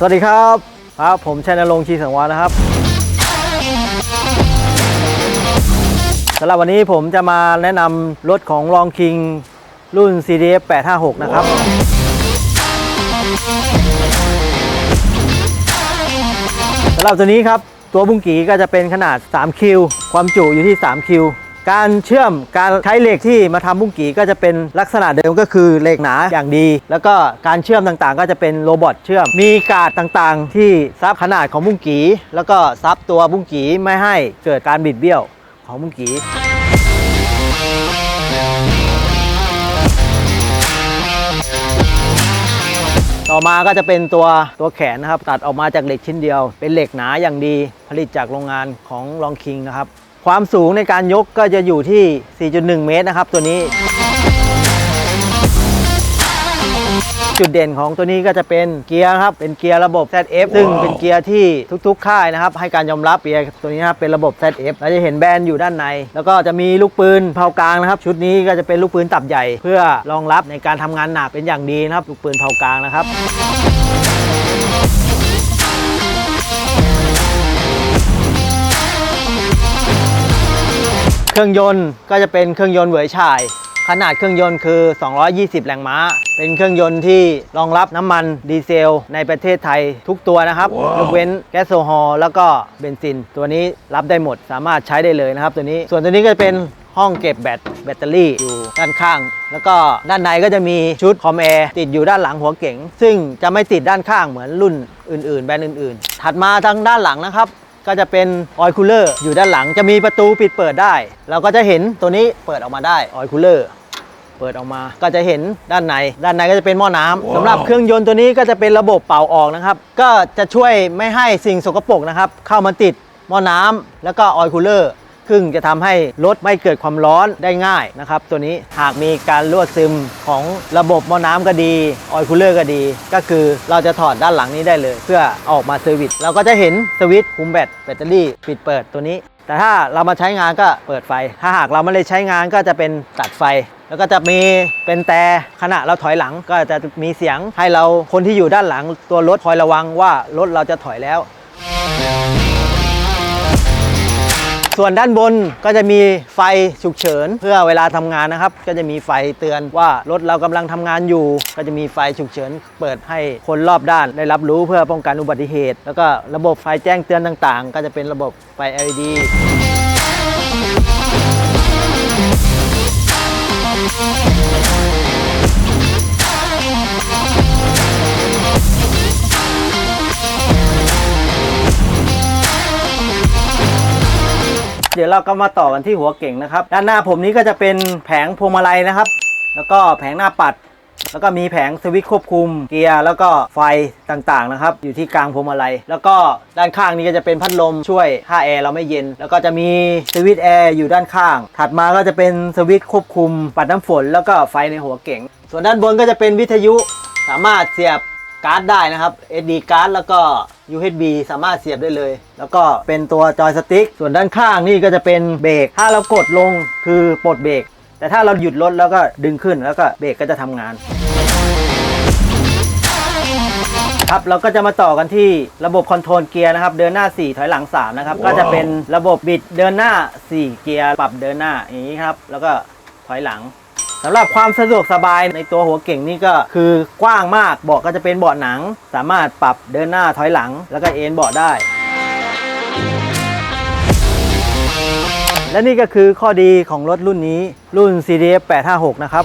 สวัสดีครับครับ ผมชัยนรงค์ชีสังวานะครับสำหรับวันนี้ผมจะมาแนะนำรถของลองคิงรุ่น CDF 856 นะครับ สำหรับตัวนี้ครับ ตัวบุ้งกีก็จะเป็นขนาด 3 คิว ความจุอยู่ที่ 3 คิว การเชื่อมการใช้เหล็กที่มาทำบุ้งกีก็จะเป็นลักษณะเดิมก็คือเหล็กหนาอย่างดี แล้วก็การเชื่อมต่างๆ ก็จะเป็นโรบอทเชื่อม มีกาดต่างๆ ที่ซับขนาดของบุ้งกีแล้วก็ซับตัวบุ้งกีไม่ให้เกิดการบิดเบี้ยวของบุ้งกีต่อมาก็จะเป็นตัวตัวแขนนะครับ ตัดออกมาจากเหล็กชิ้นเดียว เป็นเหล็กหนาอย่างดีผลิตจากโรงงานของลองคิงนะครับ ความสูงในการยกก็จะอยู่ที่ 4.1 เมตรนะครับ ตัวนี้ จุดเด่นของตัวนี้ก็จะเป็นเกียร์ครับ เป็นเกียร์ระบบ ZF ซึ่งเป็นเกียร์ที่ทุกๆ ค่ายนะครับ ให้การยอมรับเกียร์ตัวนี้นะครับเป็นระบบ ZF เราจะเห็นแบรนด์อยู่ด้านใน แล้วก็จะมีลูกปืนเผากลางนะครับ ชุดนี้ก็จะเป็นลูกปืนตับใหญ่ เพื่อรองรับในการทำงานหนักเป็นอย่างดีนะครับ ลูกปืนเผากลางนะครับ เครื่องยนต์ก็จะเป็นเครื่องยนต์เหวยฉายขนาดเครื่องยนต์คือ 220 แรงม้า เป็นเครื่องยนต์ที่รองรับน้ำมันดีเซล ในประเทศไทยทุกตัวนะครับยกเว้นแก๊สโซฮอล์แล้วก็เบนซิน ตัวนี้รับได้หมดสามารถใช้ได้เลยนะครับ ตัวนี้ ส่วนตัวนี้ก็จะเป็นห้องเก็บแบตแบตเตอรี่อยู่ด้านข้าง แล้วก็ด้านในก็จะมีชุดคอมแอร์ติดอยู่ด้านหลังหัวเก๋ง ซึ่งจะไม่ติดด้านข้างเหมือนรุ่นอื่นๆ แบรนด์อื่น ๆ ถัดมาทางด้านหลังนะครับ ก็จะเป็นออยคูลเลอร์อยู่ด้านหลังจะมีประตูปิดเปิดได้ เราก็จะเห็นตัวนี้เปิดออกมาได้ออยคูลเลอร์เปิดออกมาก็จะเห็นด้านใน ด้านในก็จะเป็นหม้อน้ำสำหรับเครื่องยนต์ตัวนี้ก็จะเป็นระบบเป่าออกนะครับ ก็จะช่วยไม่ให้สิ่งสกปรกนะครับ เข้ามาติดหม้อน้ำแล้วก็ออยคูลเลอร์ ซึ่งจะทำให้รถไม่เกิดความร้อนได้ง่ายนะครับ ตัวนี้หากมีการรั่วซึมของระบบมอน้ำก็ดีออยคูลเลอร์ก็ดี ก็คือเราจะถอดด้านหลังนี้ได้เลย เพื่ออออกมาเซอร์วิสเราก็จะเห็นสวิตช์คุมแบตแบตเตอรี่ปิดเปิดตัวนี้ แต่ถ้าเรามาใช้งานก็เปิดไฟ ถ้าหากเราไม่ได้ใช้งานก็จะเป็นตัดไฟแล้วก็จะมีเป็นแต่ขณะเราถอยหลังก็จะมีเสียงให้เราคนที่อยู่ด้านหลังตัวรถคอยระวังว่ารถเราจะถอยแล้ว ส่วนด้านบนก็จะมีไฟฉุกเฉิน เพื่อเวลาทำงานนะครับ ก็จะมีไฟเตือนว่ารถเรากำลังทำงานอยู่ ก็จะมีไฟฉุกเฉิน เปิดให้คนรอบด้านได้รับรู้เพื่อป้องกันอุบัติเหตุ แล้วก็ระบบไฟแจ้งเตือนต่างๆ ก็จะเป็นระบบไฟ LED เดี๋ยวเราก็มาต่อกันที่หัวเก่งนะครับ ด้านหน้าผมนี้ก็จะเป็นแผงพวงมาลัยนะครับ แล้วก็แผงหน้าปัด แล้วก็มีแผงสวิตช์ควบคุมเกียร์แล้วก็ไฟต่างๆนะครับ อยู่ที่กลางพวงมาลัย แล้วก็ด้านข้างนี้ก็จะเป็นพัดลมช่วยถ้าแอร์เราไม่เย็น แล้วก็จะมีสวิตช์แอร์อยู่ด้านข้าง ถัดมาก็จะเป็นสวิตช์ควบคุม ปัดน้ำฝน แล้วก็ไฟในหัวเก่ง ส่วนด้านบนก็จะเป็นวิทยุสามารถเสียบ การ์ดได้นะครับ SD การ์ดแล้วก็ USB สามารถเสียบได้เลย แล้วก็เป็นตัวจอยสติ๊กส่วนด้านข้างนี่ก็จะเป็นเบรกถ้าเรากดลงคือปลดเบรกแต่ถ้าเราหยุดรถแล้วก็ดึงขึ้นแล้วก็เบรกก็จะทำงานครับเราก็จะมาต่อกันที่ระบบคอนโทรลเกียร์นะครับ เดินหน้า 4 ถอยหลัง 3 นะครับ ก็จะเป็นระบบบิดเดินหน้า 4 เกียร์ปรับเดินหน้าอย่างนี้ครับ แล้วก็ถอยหลัง สำหรับความสะดวกสบายในตัวหัวเก่งนี่ก็คือกว้างมากเบาะก็จะเป็นเบาะหนัง สามารถปรับเดินหน้าถอยหลัง แล้วก็เอนเบาะได้ และนี่ก็คือข้อดีของรถรุ่นนี้รุ่น CDF 856 นะครับ